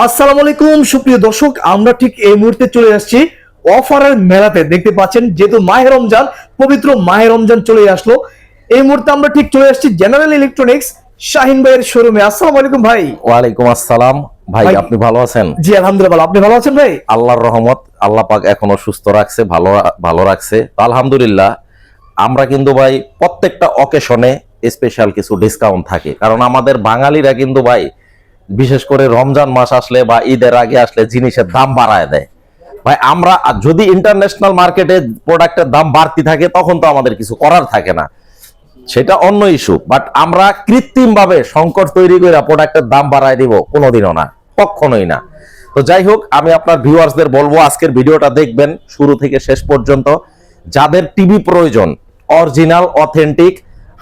আসসালামু আলাইকুম সুপ্রিয় দর্শক আমরা ঠিক এই মুহূর্তে চলে আসছি অফারের মেলাতে। দেখতে পাচ্ছেন যেহেতু মাহে রমজান পবিত্র মাহে রমজান চলে আসলো। এই মুহূর্তে আমরা ঠিক চলে আসছি জেনারেল ইলেকট্রনিক্স শাহিন ভাইয়ের শোরুমে আসসালামু আলাইকুম ভাই। ওয়ালাইকুম আসসালাম। ভাই আপনি ভালো আছেন? জি আলহামদুলিল্লাহ আপনি ভালো আছেন ভাই? আল্লাহর রহমত আল্লাহ পাক এখনও সুস্থ রাখছে ভালো ভালো রাখছে। আলহামদুলিল্লাহ আমরা কিন্তু ভাই প্রত্যেকটা অকেশনে স্পেশাল কিছু ডিসকাউন্ট থাকে। কারণ আমাদের বাঙালিরা কিন্তু ভাই বিশেষ করে রমজান মাস আসলে বা ঈদের আগে আসলে জিনিসের দাম বাড়ায় দেয়। ভাই, আমরা যদি ইন্টারন্যাশনাল মার্কেটে প্রোডাক্টের দাম বাড়তি থাকে, তখন তো আমাদের কিছু করার থাকে না। সেটা অন্য ইস্যু বাট আমরা কৃত্রিম ভাবে সংকট তৈরি করে প্রোডাক্টের দাম বাড়ায় দিব, কোনোদিনও না, কখনোই না। তো যাই হোক, আমি আপনার ভিউয়ার্সদের বলব, আজকের ভিডিওটা দেখবেন, শুরু থেকে শেষ পর্যন্ত। যাদের টিভি প্রয়োজন original authentic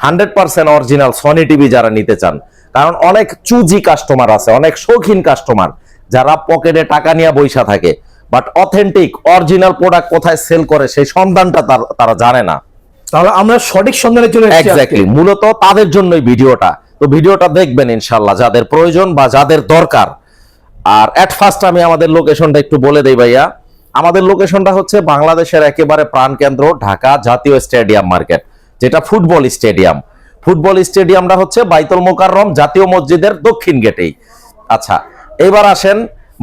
hundred percent original Sony TV যারা নিতে চান কারণ অনেক চুজি কাস্টমার আছে অনেক শৌখিন কাস্টমার যারা পকেটে টাকা নিয়ে বৈশা থাকে। বাট অথেন্টিক অরিজিনাল প্রোডাক্ট কোথায় সেল করে সেই সন্ধানটা তার- জানে না। তাহলে আমরা সঠিক সন্ধানে চলে এসেছি এক্স্যাক্টলি মূলত তাদের জন্যই ভিডিওটা। তো ভিডিওটা দেখবেন ইনশাল্লাহ যাদের প্রয়োজন বা যাদের দরকার। আর এট ফার্স্ট আমি আমাদের লোকেশনটা একটু বলে দেই ভাইয়া। আমাদের লোকেশনটা হচ্ছে বাংলাদেশের একেবারে প্রাণকেন্দ্র ঢাকা জাতীয় স্টেডিয়াম মার্কেট যেটা ফুটবল স্টেডিয়াম। ফুটবল স্টেডিয়ামটা হচ্ছে বাইতুল মোকাররম জাতীয় মসজিদের দক্ষিণ গেটেই। আচ্ছা এবার আসেন,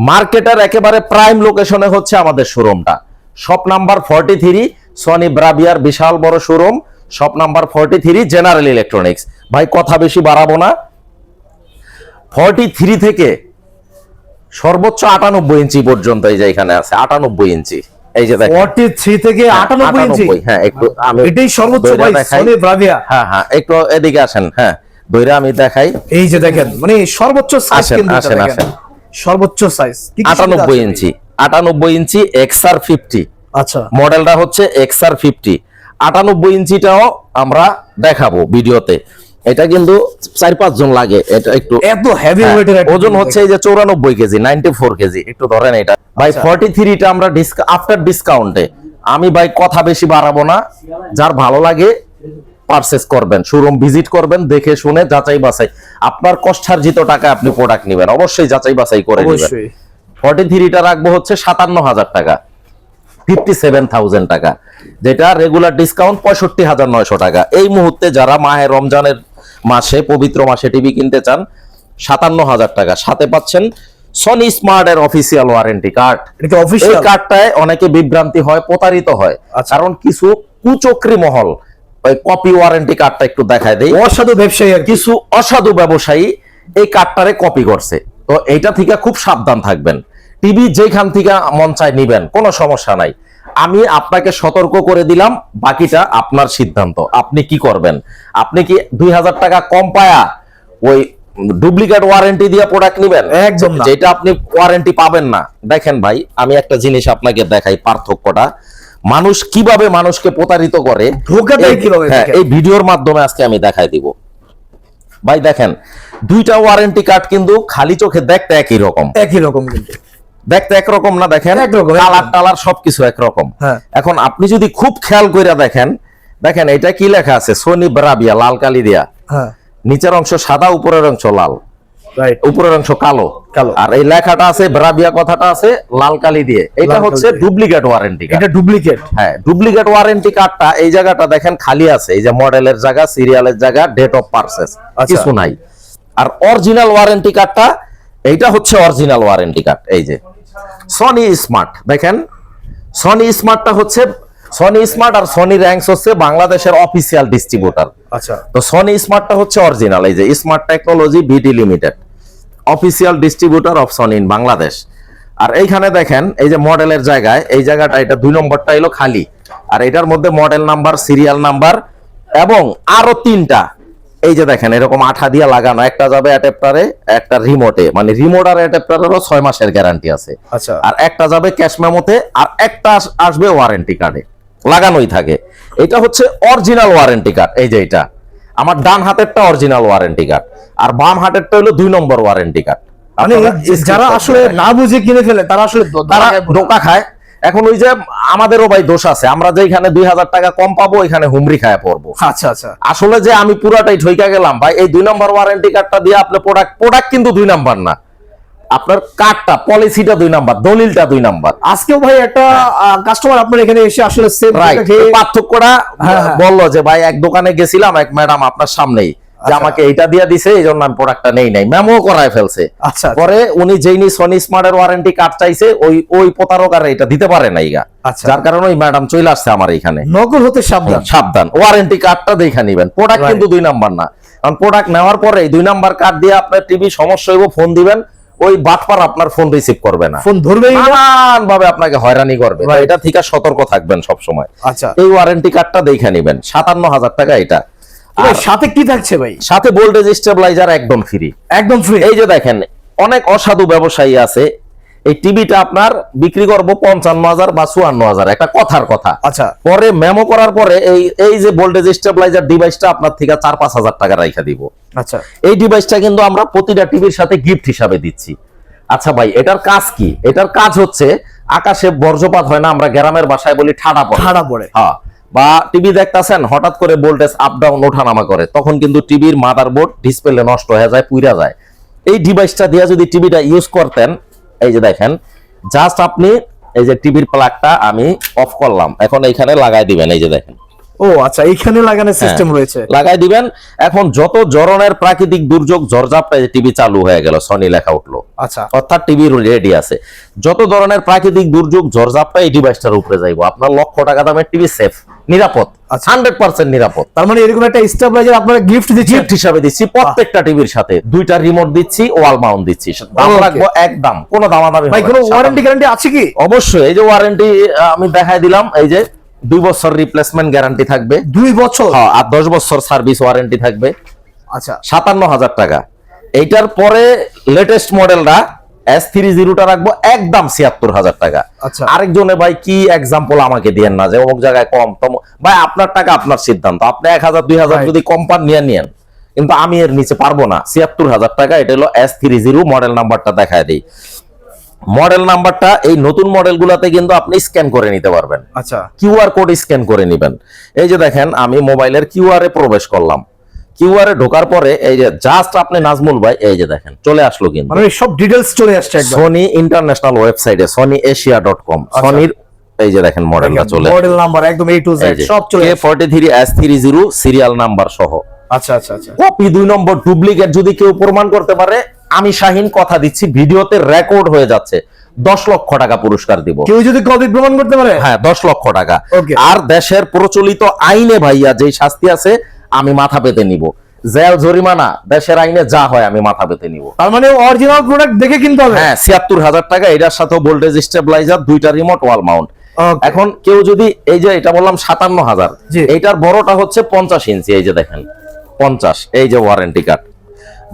মার্কেটের একেবারে প্রাইম লোকেশনে হচ্ছে আমাদের শোরুমটা। Shop number forty three, Sony ব্রাবিয়ার বিশাল বড় showroom. Shop number forty three, general electronics. ভাই, কথা বেশি বাড়াবো না। ফর্টি থ্রি থেকে সর্বোচ্চ আটানব্বই ইঞ্চি পর্যন্ত এই যে এখানে আছে, আটানব্বই ইঞ্চি। এই যে দেখেন। 43 থেকে 98 ইঞ্চি 98 হ্যাঁ একটু আমি এটাই সর্বোচ্চ ভাই। Sony Bravia. হ্যাঁ হ্যাঁ একটু এদিকে আসেন হ্যাঁ দইরা আমি দেখাই। এই যে দেখেন মানে সর্বোচ্চ সাইজ কিন্তু আসেন, আসেন। সর্বোচ্চ সাইজ কি কি সুবিধা আটানব্বই আছে? ইঞ্চি আটানব্বই ইঞ্চি এক্সআর ফিফটি আচ্ছা। মডেলটা হচ্ছে এক্সআর ফিফটি আটানব্বই ইঞ্চিটাও আমরা দেখাবো ভিডিওতে। এটা কিন্তু চার পাঁচ জন লাগে এটা একটু এত হেভি হ্যাঁ, ওয়েটের ওজন হচ্ছে এই যে চৌরানব্বই কেজি নাইনটি ফোর কেজি একটু ধরেন এটা। ভাই আচ্ছা। ফর্টি থ্রিটা আমরা আফটার ডিসকাউন্টে আমি ভাই কথা বেশি বাড়াবো না যার ভালো লাগে পারচেস করবেন শোরুম ভিজিট করবেন দেখে শুনে যাচাই বাছাই। আপনার কষ্টার্জিত টাকা আপনি প্রোডাক্ট নেবেন অবশ্যই যাচাই বাছাই করে নেবেন। অবশ্যই। ফর্টি থ্রিটা রাখব হচ্ছে সাতান্ন হাজার টাকা ফিফটি সেভেন থাউজেন্ড টাকা যেটা রেগুলার ডিসকাউন্ট পঁয়ষট্টি হাজার নয়শো টাকা। এই মুহূর্তে যারা মাহে রমজানের মাসে পবিত্র মাসে টিভি কিনতে চান সাতান্ন হাজার টাকা। সাথে পাচ্ছেন সনি স্মার্ট এর অফিসিয়াল ওয়ারেন্টি কার্ড এই কার্ডটায় অনেকে বিভ্রান্তি হয় প্রতারিত হয়। আচ্ছা। কারণ কিছু কুচক্রি মহল ওই কপি ওয়ারেন্টি কার্ডটা একটু দেখায় দেয় অসাধু ব্যবসায়ী কিছু অসাধু ব্যবসায়ী এই কার্ডটারে কপি করছে। তো এইটা থেকে খুব সাবধান থাকবেন। টিভি যেখান থেকে মন চায় নিবেন কোনো সমস্যা নাই। আমি আপনাকে সতর্ক করে দিলাম বাকিটা আপনার সিদ্ধান্ত। আপনি কি করবেন? আপনি কি দুই হাজার টাকা কম পায়া ওই ডুপ্লিকেট ওয়ারেন্টি দিয়ে প্রোডাক্ট নিবেন? একদম যেটা আপনি ওয়ারেন্টি পাবেন না। দেখেন ভাই আমি একটা জিনিস আপনাকে দেখাই পার্থক্যটা। মানুষ কীভাবে মানুষকে প্রতারিত করে এই- হ্যাঁ, ভিডিওর মাধ্যমে আজকে আমি দেখাই দিব। ভাই দেখেন দুইটা ওয়ারেন্টি কার্ড কিন্তু খালি চোখে দেখতে একই রকম। একই রকম কিন্তু। দেখতে একরকম না দেখেন। কালার টালার সবকিছু একরকম। হ্যাঁ। এখন আপনি যদি খুব খেয়াল করে দেখেন দেখেন এটা কি লেখা আছে? সোনি ব্রাবিয়া লাল কালি দিয়া। হ্যাঁ। নিচের অংশ সাদা উপরের অংশ লাল। উপরের অংশ কালো। কালো। আর এই লেখাটা আছে ব্রাবিয়া কথাটা আছে লাল কালি দিয়ে। এটা হচ্ছে ডুপ্লিকেট ওয়ারেন্টি এটা ডুপ্লিকেট। হ্যাঁ ডুপ্লিকেট ওয়ারেন্টি কার্ডটা এই জায়গাটা দেখেন খালি আছে। এই যে মডেলের জায়গা সিরিয়ালের জায়গা ডেট অফ পারচেস আচ্ছা। কিছু নাই। আর অরিজিনাল ওয়ারেন্টি কার্ডটা এইটা হচ্ছে অরিজিনাল ওয়ারেন্টি কার্ড এই যে। সনি স্মার্ট দেখেন সনি স্মার্টটা হচ্ছে সনি স্মার্ট আর সনি র্যাঙ্কস হচ্ছে বাংলাদেশের অফিসিয়াল ডিস্ট্রিবিউটর আচ্ছা। তো সনি স্মার্টটা হচ্ছে অরিজিনাল এই যে smart technology BD limited official distributor of Sony in Bangladesh আর এইখানে দেখেন এই যে মডেলের জায়গায় এই জায়গাটা এটা দুই নম্বরটা এলো খালি। আর এটার মধ্যে মডেল নাম্বার সিরিয়াল নাম্বার এবং আরও তিনটা এই যে দেখেন এরকম আঠা দিয়ে লাগানো একটা যাবে অ্যাডাপ্টারে একটা রিমোটে মানে রিমোট আর অ্যাডাপ্টারেরও ছয় মাসের গ্যারান্টি আছে। আচ্ছা। আর একটা যাবে ক্যাশ মেমোতে আর একটা আসবে ওয়ারেন্টি কার্ডে লাগানোই থাকে। এটা হচ্ছে অরিজিনাল ওয়ারেন্টি কার্ড এই যে এটা। আমার ডান হাতেরটা অরিজিনাল ওয়ারেন্টি কার্ড আর বাম হাতেরটা হলো দুই নম্বর ওয়ারেন্টি কার্ড মানে যারা আসলে না বুঝে কিনে ফেলে তারা আসলে তারা। ধোকা খায়। এখন ওই যে আমাদেরও ভাই দোষ আছে আমরা যেখানে দুই হাজার টাকা কম পাবো এখানে হুমরি খায় পড়ব। আচ্ছা আচ্ছা। আসলে যে আমি পুরাটাই ঠইকা গেলাম ভাই এই দুই নম্বর ওয়ারেন্টি কার্ডটা দিয়ে আপনি প্রোডাক্ট প্রোডাক্ট কিন্তু দুই নাম্বার না। আপনার কার্ডটা পলিসিটা দুই নাম্বার দলিলটা দুই নাম্বার। আজকেও ভাই একটা কাস্টমার আপনার এখানে এসে আসলে পার্থক্যটা হ্যাঁ, হ্যাঁ। বলল যে ভাই এক দোকানে গেছিলাম এক ম্যাডাম আপনার সামনেই। যে আচ্ছা। আমাকে এইটা দিয়ে দিছে এই জন্য আমি প্রোডাক্টটা নেই নাই। মেমো করায় ফেলছে। আচ্ছা পরে উনি যেইনি সনি স্মার্টের ওয়ারেন্টি কার্ড চাইছে ওই ওই প্রতারকার এটা দিতে পারে নাই গা। আচ্ছা। যার কারণে ওই ম্যাডাম চলে আসছে আমার এখানে নকল হতে সাবধান। সাবধান। ওয়ারেন্টি কার্ডটা দেখে নিবেন। প্রোডাক্ট কিন্তু দুই নাম্বার না। কারণ প্রোডাক্ট নেওয়ার পরে দুই নাম্বার কার্ড দিয়ে আপনার টিভি সমস্যা হইব ফোন দিবেন ওই বাটপার আপনার ফোন রিসিভ করবে না। ফোন ধরবেই নানান ভাবে আপনাকে হয়রানি করবে. এটা থেকে সতর্ক থাকবেন সব সময় আচ্ছা। এই ওয়ারেন্টি কার্ডটা দেখে নিবেন। সাতান্ন হাজার টাকা এটা। আর সাথে কি থাকছে ভাই? সাথে ভোল্টেজ স্টেবিলাইজার একদম ফ্রি একদম ফ্রি এই যে দেখেন অনেক অসাধু ব্যবসায়ী আছে। এই টিভিটা আপনার বিক্রি করব পঞ্চান্ন হাজার বা চুয়ান্ন হাজার। একটা কথার কথা। আচ্ছা। পরে মেমো করার পরে এই এই যে ভোল্টেজ স্টেবিলাইজার ডিভাইসটা আপনার থেকে চার পাঁচ হাজার টাকা রাইখা দিব। আচ্ছা। এই ডিভাইসটা কিন্তু আমরা প্রতিটা টিভির সাথে গিফট হিসাবে দিচ্ছি। আচ্ছা ভাই এটার কাজ কি? এটার কাজ হচ্ছে আকাশে বর্জ্যপাত হয় না আমরা গ্রামের বাসায় বলি ঠাডা পড়ে। ঠাড়া পড়ে। হ্যাঁ। বা টিভি দেখতেছেন, হঠাৎ করে ভোল্টেজ আপ ডাউন ওঠানামা করে, তখন কিন্তু টিভির মাদারবোর্ড ডিসপ্লে নষ্ট হয়ে যায়, পুইরা যায়। এই ডিভাইসটা দিয়ে যদি টিভিটা ইউজ করতেন, এই যে দেখেন জাস্ট আপনি এই যে টিভির প্লাগটা আমি অফ করলাম, এখন এইখানে লাগাই দিবেন, এই যে দেখেন। ও আচ্ছা এখানে লাগানোর সিস্টেম রয়েছে। লাগাই দিবেন। এখন যত ধরনের প্রাকৃতিক দুর্যোগ ঝড়ঝাপটা টিভি চালু হয়ে গেল সনি লেখা উঠল। আচ্ছা। অর্থাৎ টিভি রেডি আছে। যত ধরনের প্রাকৃতিক দুর্যোগ ঝড়ঝাপটা এই ডিভাইসটার উপরে যাইবো আপনার লক্ষ টাকা দামের টিভি সেফ নিরাপদ আচ্ছা। হান্ড্রেড পার্সেন্ট নিরাপদ। তার মানে এরকম একটা স্টেবিলাইজার আপনারা গিফট দিচ্ছেন? গিফট হিসাবে দিচ্ছি প্রত্যেকটা টিভির সাথে। দুইটা রিমোট দিচ্ছি ওয়াল মাউন্ট দিচ্ছি। দাম Okay. রাখব এক দাম কোনো দামাদামি ভাই কোনো ওয়ারেন্টি গ্যারান্টি আছে কি? অবশ্যই এই যে ওয়ারেন্টি আমি দেখাই দিলাম এই যে দুই বছর রিপ্লেসমেন্ট গ্যারান্টি থাকবে। দুই বছর? হ্যাঁ, আর দশ বছর সার্ভিস ওয়ারেন্টি থাকবে। আচ্ছা। সাতান্ন হাজার টাকা। এইটার পরে লেটেস্ট মডেলটা এস থ্রি জিরোটা রাখব একদম ছিয়াত্তর হাজার টাকা। আচ্ছা। আরেকজনে ভাই কি এক্সাম্পল আমাকে দিয়েন না যে অমুক জায়গায় কম তম ভাই আপনার টাকা আপনার সিদ্ধান্ত। আপনি এক হাজার দুই হাজার. যদি কম পান নিয়ে নিয়েন। কিন্তু আমি এর নিচে পারব না। ছিয়াত্তর হাজার টাকা এটা হলো এস থ্রি জিরো মডেল নাম্বারটা দেখায় দিই। মডেল নাম্বারটা এই নতুন মডেলগুলোতে কিন্তু আপনি স্ক্যান করে নিতে পারবেন। আচ্ছা। কিউআর কোড স্ক্যান করে নেবেন। এই যে দেখেন আমি মোবাইলের কিউআর এ প্রবেশ করলাম। কিউআর এ ঢোকার পরে এই যে জাস্ট আপনি নাজমুল ভাই এই যে দেখেন চলে আসলো কিন্তু। মানে সব ডিটেলস চলে আসছে একদম। সনি ইন্টারন্যাশনাল ওয়েবসাইটে কম সনির এই যে দেখেন মডেলটা চলে মডেল নাম্বার একদম এ টু জেড সব চলে কে আসছে। Forty three S three zero serial number সহ। আচ্ছা আচ্ছা আচ্ছা। কপি দুই নম্বর ডুপ্লিকেট যদি কেউ প্রমাণ করতে পারে আমি শাহিন কথা দিচ্ছি ভিডিওতে রেকর্ড হয়ে যাচ্ছে। দশ লক্ষ টাকা পুরস্কার দিব। কেউ যদি কপি প্রমাণ করতে পারে? হ্যাঁ দশ লক্ষ টাকা। আর দেশের প্রচলিত আইনে ভাইয়া যে শাস্তি আছে আমি মাথা পেতে নিব। জেল জরিমানা দেশের আইনে যা হয় আমি মাথা পেতে নিব। তার মানে অরিজিনাল প্রোডাক্ট দেখে কিনতে হবে? হ্যাঁ ছিয়াত্তর হাজার টাকা এটার সাথে ভোল্টেজ স্টেবিলাইজার দুইটা রিমোট ওয়াল মাউন্ট এখন কেউ যদি এই যে এটা বললাম সাতান্ন হাজার জি। এইটার বড়টা হচ্ছে পঞ্চাশ ইঞ্চি এই যে দেখেন। পঞ্চাশ এই যে ওয়ারেন্টি কার্ড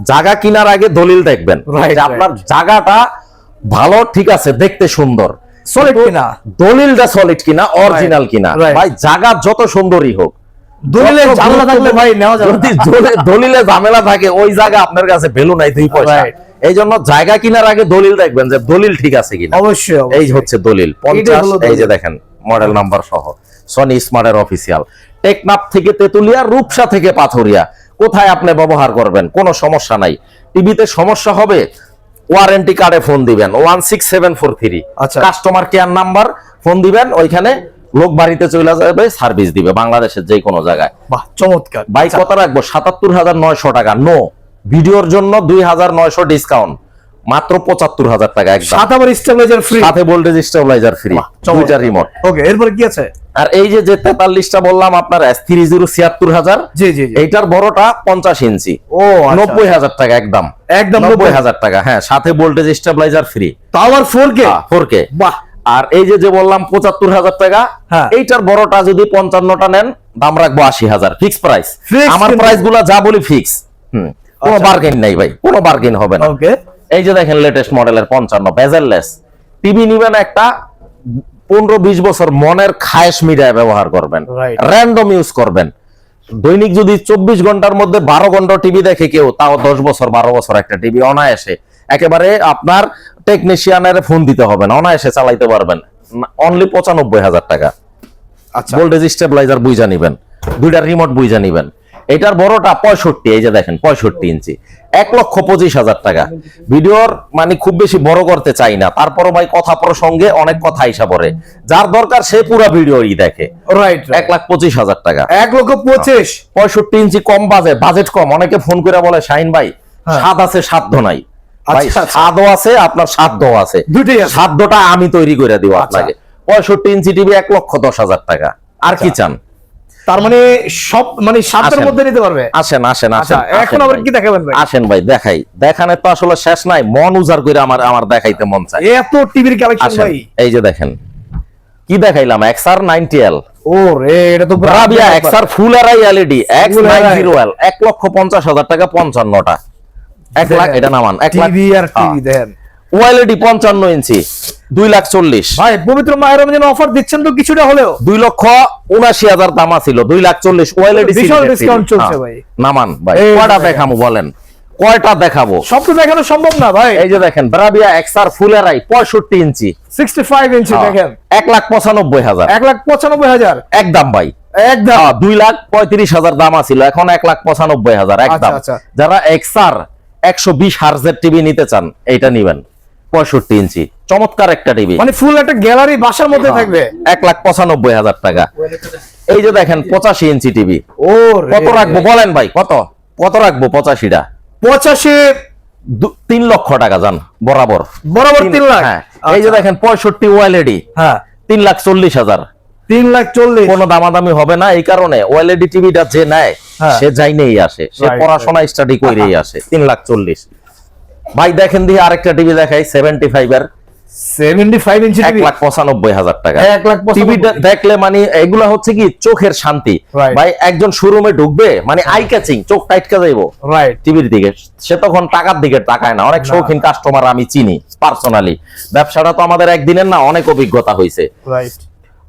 জায়গা কিনার আগে দলিল দেখবেন আপনার জায়গাটা ভালো ঠিক আছে দেখতে সুন্দর। কিন্তু কিনা। দলিলটা সলিড কিনা অরিজিনাল কিনা? ভাই জায়গা যত সুন্দরই হোক দলিলের ঝামেলা থাকলে ভাই নেওয়া যাবে যদি না। দলে- দলিলে ঝামেলা থাকে ওই জায়গা আপনার কাছে ভ্যালু নাই দুই পয়সা। এই জন্য জায়গা কিনার আগে দলিল দেখবেন যে দলিল ঠিক আছে কিনা। অবশ্যই এই হচ্ছে দলিল। পঞ্চাশ এই যে দেখেন মডেল নাম্বার সহ। সনি স্মার্টের অফিসিয়াল টেকনাপ থেকে তেতুলিয়া রূপসা থেকে পাথরিয়া। কোথায় আপনি ব্যবহার করবেন? কোনো সমস্যা নাই। টিভিতে সমস্যা হবে ওয়ারেন্টি কার্ডে ফোন দিবেন। One six seven four three আচ্ছা। কাস্টমার কেয়ার নাম্বার ফোন দিবেন ওইখানে লোক বাড়িতে চলে যাবে সার্ভিস দিবে বাংলাদেশের যে কোনো জায়গায়। বাহ চমৎকার। বাইক কথা রাখব সাতাত্তর হাজার নয়শো টাকা নো ভিডিওর জন্য দুই হাজার নয়শো ডিসকাউন্ট মাত্র পঁচাত্তর হাজার টাকা একদম। সাত আবার স্টেবিলাইজার ফ্রি সাথে ভোল্টেজ স্টেবিলাইজার ফ্রি দুইটা রিমোট ওকে এরপর কি আছে? আর এই যে যে তেতাল্লিশটা বললাম আপনার থ্রি জিরো ছিয়াত্তর হাজার জি জি এইটার বড়টা পঞ্চাশ ইঞ্চি ও আচ্ছা। নব্বই হাজার টাকা একদম। একদম নব্বই হাজার টাকা হ্যাঁ সাথে ভোল্টেজ স্টেবিলাইজার ফ্রি আবার ফোর কে ফোর কে বাহ। আর এই যে যে বললাম পঁচাত্তর হাজার টাকা হ্যাঁ। এইটার বড়টা যদি পঞ্চান্নটা নেন দাম রাখব আশি হাজার। ফিক্স প্রাইস আমার। প্রাইসগুলা যা বলি ফিক্স হম কোনো আচ্ছা। বার্গেন নাই ভাই কোনো বার্গেন হবে না। ওকে এই যে দেখেন লেটেস্ট মডেলের পঞ্চান্ন বেজারলেস টিভি নিবেন একটা পনেরো বিশ বছর মনের খায়েশ মিডিয়ায় ব্যবহার করবেন। র্যান্ডম ইউজ করবেন। দৈনিক যদি চব্বিশ ঘণ্টার মধ্যে বারো ঘণ্টা টিভি দেখে কেউ তাও দশ বছর বারো বছর একটা টিভি অনায়াসে। একেবারে আপনার টেকনিশিয়ানের ফোন দিতে হবে না অনায়াসে চালাইতে পারবেন। অনলি পঁচানব্বই হাজার টাকা। আচ্ছা। ভোল্টেজ স্টেবিলাইজার বুঝা নিবেন। দুইটা রিমোট বুঝা নিবেন। এটার বড়টা পঁয়ষট্টি এই যে দেখেন পঁয়ষট্টি ইঞ্চি। এক লক্ষ পঁচিশ হাজার টাকা। ভিডিওর মানে খুব বেশি বড় করতে চাই না। তারপরও ভাই কথা প্রসঙ্গে অনেক কথা আইসা পড়ে। যার দরকার সে পুরো ভিডিওই দেখে। রাইট এক লাখ পঁচিশ হাজার টাকা। এক লক্ষ পঁচিশ। পঁয়ষট্টি ইঞ্চি কম বাজে বাজেট কম। অনেকে ফোন করে বলে শাহিন ভাই হ্যাঁ। স্বাদ আছে সাধ্য নাই। আচ্ছা, আচ্ছা। স্বাদও আছে আপনার সাধ্যও আছে। সাধ্যটা আমি তৈরি করে দিব আচ্ছা। আপনাকে। পঁয়ষট্টি ইঞ্চি টিভি এক লক্ষ দশ হাজার টাকা। আর কি চান? তার মানে সব মানে সাতের মধ্যে নিতে পারবে? আসেন আসেন আচ্ছা আসেন এখন আবার কি দেখাবেন ভাই? আসেন ভাই দেখাই। দেখানে তো আসলে শেষ নাই মন উজাড় করে আমার আমার দেখাইতে মন চায়। এত টিভির কালেকশন ভাই। এই যে দেখেন। কি দেখাইলাম? এক্সআর নাইনটি এল ও রে এটা তো update XR full array LED X Full nine array। Zero L এক লক্ষ পঞ্চাশ হাজার টাকা পঞ্চান্নটা। এক লাখ এটা নামান এক লাখ টিভি আর টিভি দেখেন। ওএলইডি পঞ্চান্ন ইঞ্চি দুই লাখ চল্লিশ। ভাই পবিত্র মায়ের রমজান অফার দিচ্ছেন তো কিছুটা হলেও। দুই লক্ষ উনাশি হাজার দামা ছিল দুই লাখ চল্লিশ বিশাল discount চলছে ভাই। নামান ভাই কয়টা। দেখাবো বলেন? কয়টা দেখাবো? সব তো দেখানো সম্ভব না ভাই। এই যে দেখেন ব্রাবিয়া এক্সআর ফুলেরাই পঁয়ষট্টি ইঞ্চি। সিক্সটি ফাইভ ইঞ্চি দেখেন। এক লাখ পঁচানব্বই হাজার। এক লাখ পঁচানব্বই হাজার। একদম ভাই। একদম। হ্যাঁ, দুই লাখ পঁয়ত্রিশ হাজার দাম ছিল এখন এক লাখ পঁচানব্বই হাজার একদম আচ্ছা, আচ্ছা। যারা এক্সআর একশো বিশ হার্জের টিভি নিতে চান এইটা নিবেন। পঁয়ষট্টি ইঞ্চি। চমৎকার একটা টিভি মানে ফুল একটা গ্যালারি বাসার মধ্যে হ্যাঁ। থাকবে? এক লাখ পঁচানব্বই হাজার টাকা। এই যে দেখেন পঁচাশি ইঞ্চি টিভি ও কত রাখব বলেন ভাই কত? কত রাখব পঁচাশিটা? পঁচাশি তিন লক্ষ টাকা যান বরাবর। বরাবর তিন লাখ? হ্যাঁ। এই যে দেখেন পঁয়ষট্টি ওয়াইলেডি হ্যাঁ। তিন লাখ চল্লিশ হাজার। তিন লাখ চল্লিশ। কোনো দামাদামি হবে না এই কারণে ওএলইডি টিভিটা যে নেয় হ্যাঁ। সে যাইনেই আসে। সে পড়াশোনা স্টাডি করেই আসে তিন লাখ চল্লিশ। ভাই দেখেন দিয়ে আরেকটা টিভি দেখাই সেভেন্টি ফাইভ এর দেখলে মানে এগুলা হচ্ছে কি চোখের শান্তি। ভাই একজন শোরুমে ঢুকবে মানে আই ক্যাচিং চোখ টাইটকা যাইবো। টিভির দিকে। সে তখন টাকার দিকে তাকায় না। অনেক শৌখিন কাস্টমার আমি চিনি পার্সোনালি ব্যবসাটা তো আমাদের একদিনের না অনেক অভিজ্ঞতা হয়েছে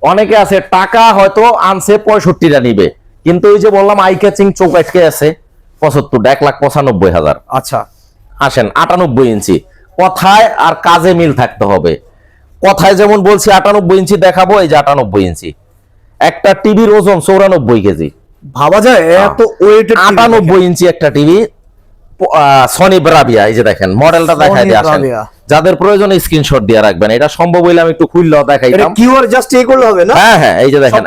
অনেকে আছে টাকা হয়তো আনছে পঁয়ষট্টিটা নিবে। কিন্তু ওই যে বললাম আই ক্যাচিং চোখ আটকে আছে পঁচাত্তর এক লাখ পঁচানব্বই হাজার। আচ্ছা। আসেন আটানব্বই ইঞ্চি। কথায় আর কাজে মিল থাকতে হবে। কথায় যেমন বলছি আটানব্বই ইঞ্চি দেখাবো এই যে আটানব্বই ইঞ্চি। একটা টিভির ওজন চৌরানব্বই কেজি। ভাবা যায় এত ওয়েটেড আটানব্বই ইঞ্চি একটা টিভি সনি ব্রাভিয়া এই যে দেখেন মডেলটা দেখাই দিয়ে আসেন। যাদের প্রয়োজন স্ক্রিনশট দিয়ে রাখবেন। এটা সম্ভব হইলে আমি একটু খুললেও দেখাইতাম। কিউআর জাস্ট এ করলে হবে না? হ্যাঁ হ্যাঁ এই যে দেখেন।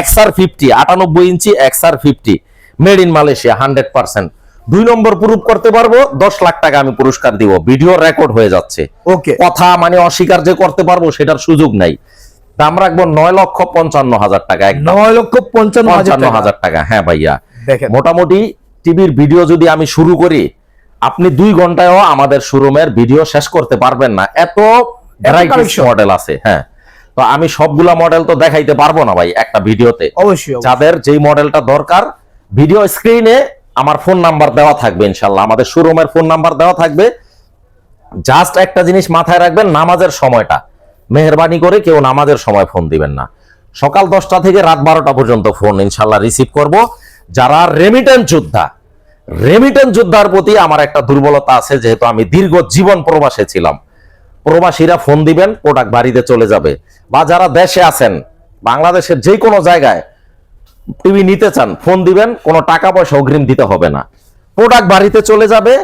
এক্সআর ফিফটি আটানব্বই inch XR fifty made in Malaysia hundred percent দুই নম্বর প্রুফ করতে পারব দশ লাখ টাকা আমি পুরস্কার দিব। ভিডিও রেকর্ড হয়ে যাচ্ছে। ওকে কথা মানে অস্বীকার যে করতে পারব সেটার সুযোগ নাই। দাম রাখব নয় লক্ষ পঞ্চান্ন হাজার টাকা একদম নয় লক্ষ পঞ্চান্ন হাজার টাকা। হ্যাঁ ভাইয়া। মোটামুটি টিভির ভিডিও যদি আমি শুরু করি আপনি দুই ঘন্টায়ও আমাদের শোরুমের ভিডিও শেষ করতে পারবেন না। এত মডেল আছে হ্যাঁ। তো আমি সবগুলা মডেল তো দেখাইতে পারব না ভাই একটা ভিডিওতে অবশ্যই অবশ্যই। যাদের যেই মডেলটা দরকার ভিডিও স্ক্রিনে আমার ফোন নাম্বার দেওয়া থাকবে ইনশাল্লাহ আমাদের শোরুমের ফোন নাম্বার দেওয়া থাকবে। জাস্ট একটা জিনিস মাথায় রাখবেন, নামাজের সময়টা। মেহরবানি করে কেউ নামাজের সময় ফোন দিবেন না। সকাল দশটা থেকে রাত বারোটা পর্যন্ত ফোন ইনশাল্লাহ রিসিভ করব। যারা রেমিটেন্স যোদ্ধা রেমিটেন্স যোদ্ধার প্রতি আমার একটা দুর্বলতা আছে, যেহেতু আমি দীর্ঘ জীবন প্রবাসে ছিলাম। প্রবাসীরা ফোন দিবেন প্রোডাক্ট বাড়িতে চলে যাবে। বা যারা দেশে আছেন, বাংলাদেশের যে কোনো জায়গায় টিভি নিতে চান ফোন দিবেন কোনো টাকা পয়সা অগ্রিম দিতে হবে না। প্রোডাক্ট বাড়িতে চলে যাবে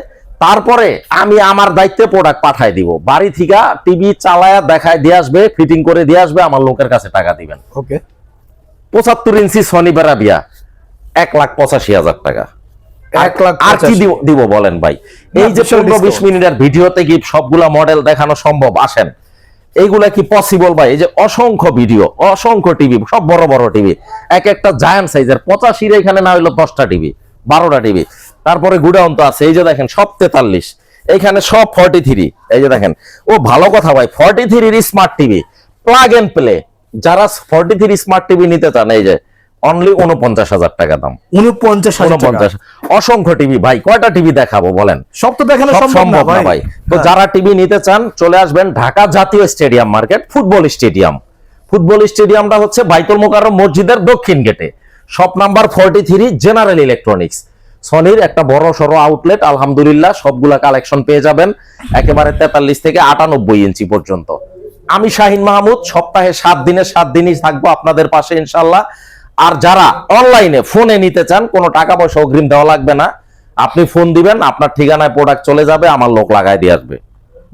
তারপরে আমি আমার দায়িত্বে প্রোডাক্ট পাঠাই দিব। বাড়ি থেকে টিভি চালায়া দেখায় দিয়ে আসবে ফিটিং করে দিয়ে আসবে আমার লোকের কাছে টাকা দিবেন। ওকে। পঁচাত্তর ইঞ্চি সনি বেরাবিয়া এক লাখ পঁচাশি হাজার টাকা। এক লাখ আর কি দিব বলেন ভাই? এই যে পনেরো বিশ মিনিটের ভিডিওতে কি সবগুলা মডেল দেখানো সম্ভব? আসেন। এইগুলা কি পসিবল ভাই? এই যে অসংখ্য ভিডিও অসংখ্য টিভি সব বড় বড় টিভি এক একটা জায়ান্ট সাইজের পঁচাশির এখানে না হইল দশটা টিভি বারোটা টিভি তারপরে গুডাউন তো আছে। এই যে দেখেন, সব তেতাল্লিশ। এখানে সব ফর্টি থ্রি এই যে দেখেন, ও ভালো কথা ভাই ফর্টি থ্রির smart TV plug and play যারা ফর্টি থ্রি স্মার্ট টিভি নিতে চান, এই যে অনলি উনপঞ্চাশ হাজার টাকা দাম। উনপঞ্চাশ উনপঞ্চাশ অসংখ্য টিভি ভাই কয়টা টিভি দেখাবো বলেন? সব তো দেখানো সম্ভব না ভাই। তো হ্যাঁ। যারা টিভি নিতে চান চলে আসবেন ঢাকা জাতীয় stadium market football stadium. Football স্টেডিয়ামটা হচ্ছে বাইতুল মোকাররম মসজিদের দক্ষিণ গেটে। Shop number forty three general electronics সনির একটা বড় সড়ো আউটলেট আলহামদুলিল্লাহ সবগুলা কালেকশন পেয়ে যাবেন একেবারে তেতাল্লিশ থেকে আটানব্বই ইঞ্চি পর্যন্ত। আমি শাহিন মাহমুদ সপ্তাহে সাত দিনে সাত দিনই থাকব আপনাদের পাশে ইনশাল্লাহ আর যারা অনলাইনে ফোনে নিতে চান কোনো টাকা পয়সা অগ্রিম দেওয়া লাগবে না। আপনি ফোন দিবেন আপনার ঠিকানায় প্রোডাক্ট চলে যাবে আমার লোক লাগাই দিয়ে আসবে।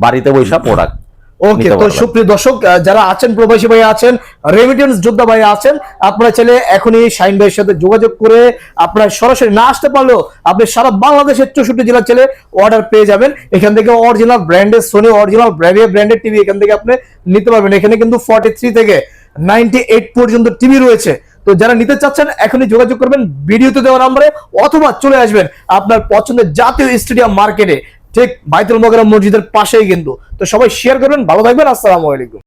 বাড়িতে বৈশা প্রোডাক্ট ওকে তো সুপ্রিয় দর্শক যারা আছেন প্রবাসী ভাই আছেন রেমিটেন্স যোদ্ধা ভাই আছেন আপনারা চাইলে এখনই শাইন ভাইয়ের সাথে যোগাযোগ করে আপনারা সরাসরি না আসতে পারলেও আপনি সারা বাংলাদেশের চৌষট্টি জেলা ছেলে অর্ডার পেয়ে যাবেন। এখান থেকে অরিজিনাল ব্র্যান্ডের সোনি অরিজিনাল ব্র্যাভিয়া ব্র্যান্ডের টিভি এখান থেকে আপনি নিতে পারবেন। এখানে কিন্তু ফর্টি থ্রি থেকে নাইনটি এইট পর্যন্ত টিভি রয়েছে। তো যারা নিতে চাচ্ছেন, এখনই যোগাযোগ করবেন ভিডিওতে দেওয়া নম্বরে অথবা চলে আসবেন আপনার পছন্দের জাতীয় স্টেডিয়াম মার্কেটে, ঠিক বাইতুল মগরম মসজিদের পাশেই কিন্তু। তো সবাই শেয়ার করবেন, ভালো থাকবেন, আসসালামু আলাইকুম।